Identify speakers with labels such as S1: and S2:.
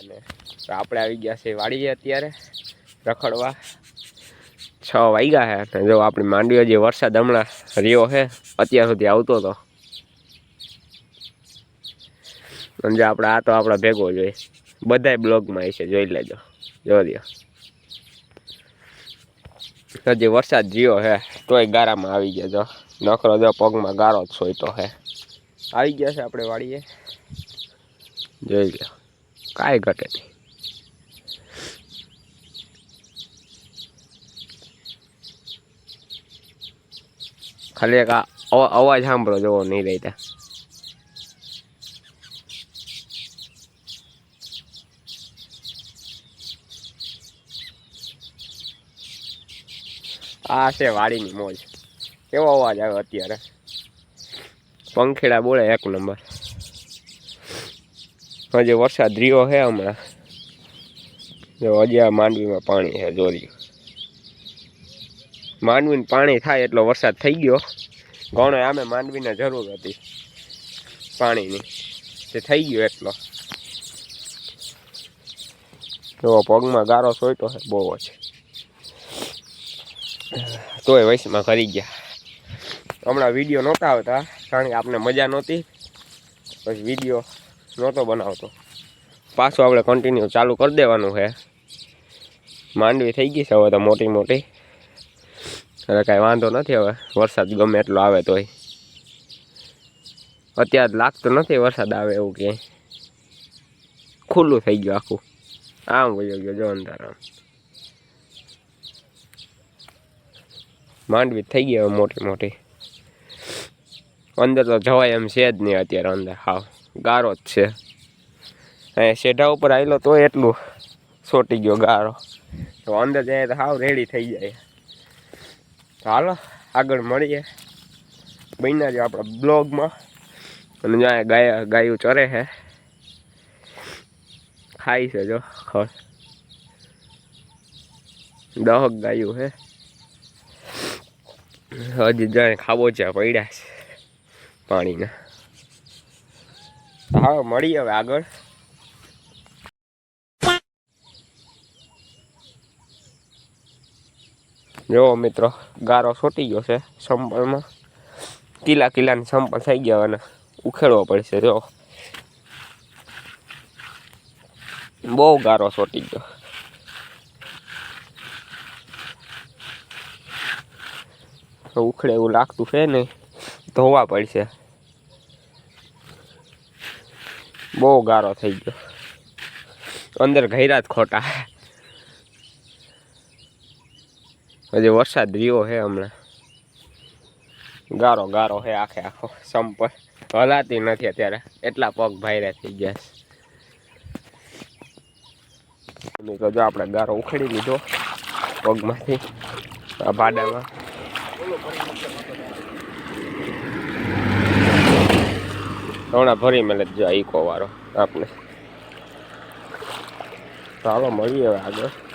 S1: અને આપણે આવી ગયા છે વાડીએ અત્યારે, રખડવા. છ વાગ્યા છે અને જો આપણી માંડવીઓ જે વરસાદ હમણાં રહ્યો છે અત્યાર સુધી આવતો હતો જો આપણે, આ તો આપણા ભેગો જોઈએ બધા બ્લોગમાં છે જોઈ લેજો. જોજો હજી વરસાદ જીયો હે, તોય ગારામાં આવી ગયા જો. નખરો જો પગમાં ગારો જ સોયતો હે. આવી ગયા છે આપણે વાડીએ. જોઈ લો કાંઈ ઘટે નહીં. ખાલી એક અવાજ સાંભળો જોવો નહીં રહેતા આ છે વાડીની મોજ. કેવો અવાજ આવે અત્યારે? પંખેડા બોલે એક નંબર. હજી વરસાદ રહ્યો છે હમણાં. જો હજી આ માંડવીમાં પાણી છે જોર્યું માંડવીને પાણી થાય એટલો વરસાદ થઈ ગયો. ઘણો આમે માંડવીને જરૂર હતી પાણીની. તે થઈ ગયો એટલો. જો પગમાં ગારો સોયટો છે, બહુ જ. તોય વૈશમાં કરી ગયા. હમણાં વીડિયો નહોતા આવતા, કારણ કે આપણે મજા નહોતી. પછી વીડિયો નહોતો બનાવતો. પાછું આપણે કન્ટિન્યુ ચાલુ કરી દેવાનું છે. માંડવી થઈ ગઈ છે હવે તો મોટી મોટી. એટલે કાંઈ વાંધો નથી હવે, વરસાદ ગમે એટલો આવે તોય. અત્યારે લાગતો નથી વરસાદ આવે એવું કે. ખુલ્લું થઈ ગયું આખું. આમ વયો ગયો જો અંદર આમ માંડવી થઈ ગઈ હવે મોટી મોટી. અંદર તો જવાય એમ છે જ નહીં અત્યારે અંદર, હાવ. ગારો જ છે. અહીંયા શેઢા ઉપર આવેલો તો એટલું સોટી ગયો ગારો. તો અંદર જાય તો હાવ રેડી થઈ જાય. ચાલો આગળ મળીએ. બન્યા જો આપણા બ્લોગમાં. અને જ્યાં ગાય, ગાયું ચરે છે. ખાય છે જો ખર દહક ગાયું છે. હજી જાય ખાબોચિયા પડ્યા છે પાણીના. હા મળીએ હવે આગળ. જો મિત્રો, ગારો છોટી ગયો છે સંપલમાં. કિલા કિલાની સંપલ થઈ ગયા અને ઉખેડવો પડશે, જો. બહુ ગારો છોટી ગયો. ઉખડે એવું લાગતું છે ને, ધોવા પડશે. બહુ ગારો થઈ ગયો. અંદર ઘૈરા જ ખોટા. હજી વરસાદ રહ્યો છે હમણાં. ગારો ગારો છે આખે આખો સંપર હલાતી નથી અત્યારે. એટલા પગ ભાઈરા થઈ ગયા છે. તો જો આપણે ગારો ઉખેડી લીધો પગમાંથી, આ ભાડામાં. હમણાં ભરી મેલે જો ઈકો વાળો આપને. ચાલો મળીએ હવે આગળ.